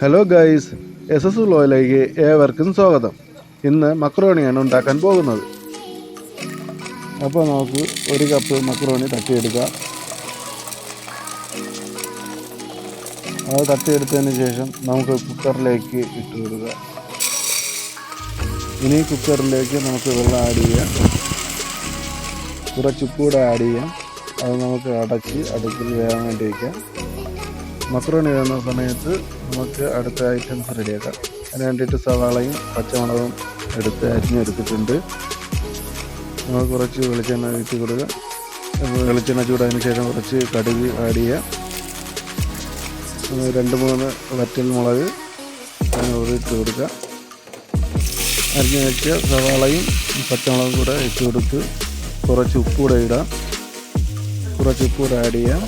Hello guys S S വ്ലോയിലേക്ക് ഏവർക്കും സ്വാഗതം. ഇന്ന് മക്രോണിയാണ് ഉണ്ടാക്കാൻ പോകുന്നത്. അപ്പോൾ നമുക്ക് ഒരു കപ്പ് മക്രോണി തട്ടിയെടുക്കാം. അത് തട്ടിയെടുത്തതിന് ശേഷം നമുക്ക് കുക്കറിലേക്ക് ഇട്ട് കൊടുക്കുക ഇനി കുക്കറിലേക്ക് നമുക്ക് വെള്ളം ആഡ് ചെയ്യാം. കുറച്ച് ഉപ്പ് കൂടെ ആഡ് ചെയ്യാം. അത് നമുക്ക് അടച്ച് അടുപ്പിൽ വേകാൻ വേണ്ടി വയ്ക്കാം മക്രോണി വേകുന്ന സമയത്ത് നമുക്ക് അടുത്ത ഐറ്റംസ് റെഡിയാക്കാം അതിന് വേണ്ടിയിട്ട് സവാളയും പച്ചമുളകും എടുത്ത് അരിഞ്ഞെടുത്തിട്ടുണ്ട് നമ്മൾ കുറച്ച് വെളിച്ചെണ്ണ ഒഴിച്ച് കൊടുക്കുക. വെളിച്ചെണ്ണ ചൂടായതിന് ശേഷം കുറച്ച് കടുക് ആഡ് ചെയ്യുക. രണ്ട് മൂന്ന് വറ്റൽ മുളക് ഇട്ട് കൊടുക്കുക. അരിഞ്ഞ് വെച്ച സവാളയും പച്ചമുളകും കൂടെ ഇട്ട് കൊടുത്ത് കുറച്ച് ഉപ്പ് കൂടെ ഇടാം. കുറച്ച് ഉപ്പ് കൂടെ ആഡ് ചെയ്യാം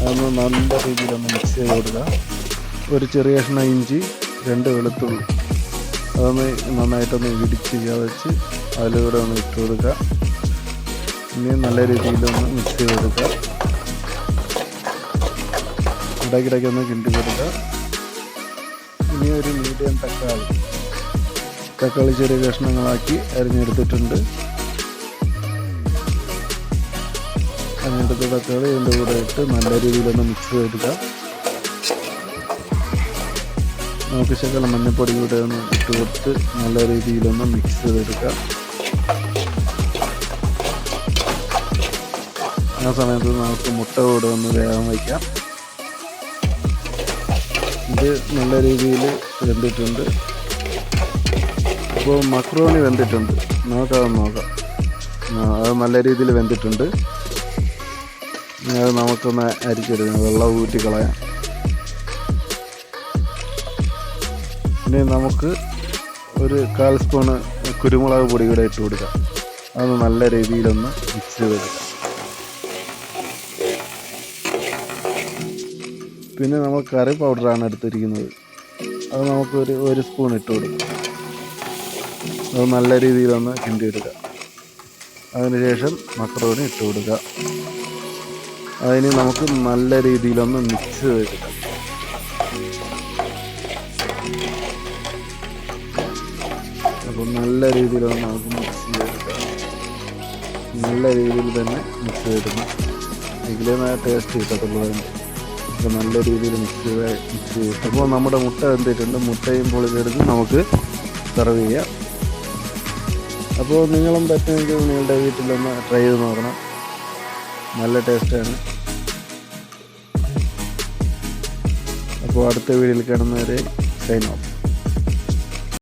അതൊന്ന് നല്ല രീതിയിലൊന്ന് മിക്സ് ചെയ്ത് കൊടുക്കുക. ഒരു ചെറിയ കഷ്ണം ഇഞ്ചി രണ്ട് വെളുത്തുള്ളി. അതൊന്ന് നന്നായിട്ടൊന്ന് ഇടിച്ച് ചതച്ച് അതിലൂടെ ഒന്ന് ഇട്ട് കൊടുക്കുക ഇനി നല്ല രീതിയിലൊന്ന് മിക്സ് ചെയ്ത് കൊടുക്കുക ഇടയ്ക്കിടയ്ക്ക് ഒന്ന് കിണ്ടി കൊടുക്കുക ഇനി ഒരു മീഡിയം തക്കാളി. തക്കാളി ചെറിയ കഷ്ണങ്ങളാക്കി അരിഞ്ഞെടുത്തിട്ടുണ്ട്. അരിഞ്ഞെടുത്ത തക്കാളി ഇതിന്റെ കൂടെ ഇട്ട് നല്ല രീതിയിലൊന്ന് മിക്സ് ചെയ്തെടുക്കാം നമുക്ക് ശകലം മഞ്ഞപ്പൊടി കൂടെ ഒന്ന് ഇട്ട് കൊടുത്ത് നല്ല രീതിയിലൊന്ന് മിക്സ് ചെയ്തെടുക്കാം ആ സമയത്ത് നമുക്ക് മുട്ട കൂടെ ഒന്ന് വേഗം വയ്ക്കാം. ഇത് നല്ല രീതിയിൽ വെന്തിട്ടുണ്ട്. അപ്പോൾ മക്രോണി വെന്തിട്ടുണ്ട്. നമുക്കത് നോക്കാം. അത് നല്ല രീതിയിൽ വെന്തിട്ടുണ്ട്. അത് നമുക്കൊന്ന് അരിച്ചെടുക്കാം. വെള്ളം ഊറ്റി കളയാം. ഇനി നമുക്ക് ഒരു കാൽ സ്പൂണ് കുരുമുളക് പൊടി കൂടെ ഇട്ട് കൊടുക്കാം. അത് നല്ല രീതിയിലൊന്ന് മിക്സ് ചെയ്തെടുക്കാം പിന്നെ നമ്മൾ കറി പൗഡറാണ് എടുത്തിരിക്കുന്നത്. അത് നമുക്കൊരു ഒരു സ്പൂൺ ഇട്ട് കൊടുക്കാം. അത് നല്ല രീതിയിലൊന്ന് കിണ്ടി എടുക്കുക അതിനുശേഷം മക്രോണി ഇട്ട് കൊടുക്കുക. അതിന് നമുക്ക് നല്ല രീതിയിലൊന്ന് മിക്സ് ചെയ്തെടുക്കാം അപ്പോൾ നല്ല രീതിയിലൊന്ന് നമുക്ക് മിക്സ് ചെയ്തെടുക്കാം. നല്ല രീതിയിൽ തന്നെ മിക്സ് ചെയ്തെടുക്കണം എങ്കിലേ ടേസ്റ്റ് കിട്ടത്തുള്ളൂ അപ്പോൾ നല്ല രീതിയിൽ മിക്സ് ചെയ്ത് മിക്സ് ചെയ്തിട്ട് അപ്പോൾ നമ്മുടെ മുട്ട എന്തിട്ടുണ്ട്? മുട്ടയും പൊളിച്ചെടുത്ത് നമുക്ക് സെർവ് ചെയ്യാം. അപ്പോൾ നിങ്ങളും പറ്റുമെങ്കിൽ നിങ്ങളുടെ വീട്ടിലൊന്ന് ട്രൈ ചെയ്ത് നോക്കണം. നല്ല ടേസ്റ്റാണ് അപ്പോൾ അടുത്ത വീഡിയോയിൽ കാണുന്നവരെ സൈൻ ഓഫ്